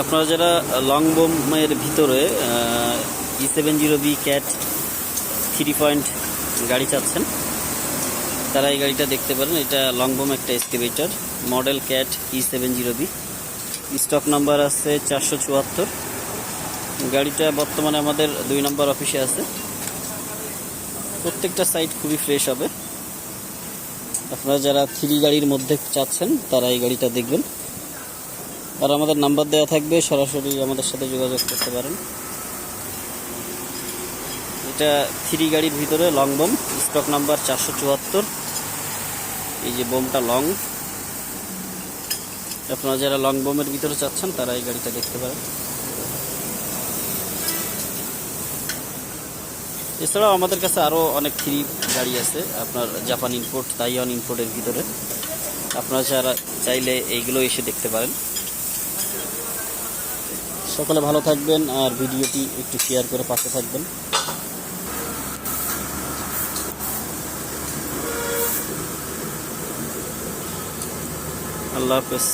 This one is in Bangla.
আপনারা যারা লং বোমের ভিতরে E seven zero B Cat three point গাড়ি চাচ্ছেন, তারা এই গাড়িটা দেখতে পারেন। এটা লং বোম একটা excavator model Cat E seven zero B stock number আছে চারশো চুয়াত্তর। গাড়িটা বর্তমানে আমাদের দুই নম্বর অফিসে আছে। প্রত্যেকটা সাইট খুবই ফ্রেশ হবে। আপনারা যারা থ্রি গাড়ির মধ্যে চাচ্ছেন, তারা এই গাড়িটা দেখবেন। আর আমাদের নাম্বার দেওয়া থাকবে, সরাসরি আমাদের সাথে যোগাযোগ করতে পারেন। এটা থ্রি গাড়ির ভিতরে লং বোম স্টক নাম্বার চারশো চুয়াত্তর। এই যে বোমটা লং আপনারা যারা লং বোমের ভিতরে চাচ্ছেন, তারা এই গাড়িটা দেখতে পারেন। এছাড়াও আমাদের কাছে আরও অনেক থ্রি গাড়ি আছে, আপনার জাপান ইম্পোর্ট তাইওয়ান ইম্পোর্টের ভিতরে। আপনারা যারা চাইলে এইগুলো এসে দেখতে পারেন। সকলে ভালো থাকবেন আর ভিডিওটি একটু শেয়ার করে পাশে থাকবেন। আল্লাহ হাফেজ।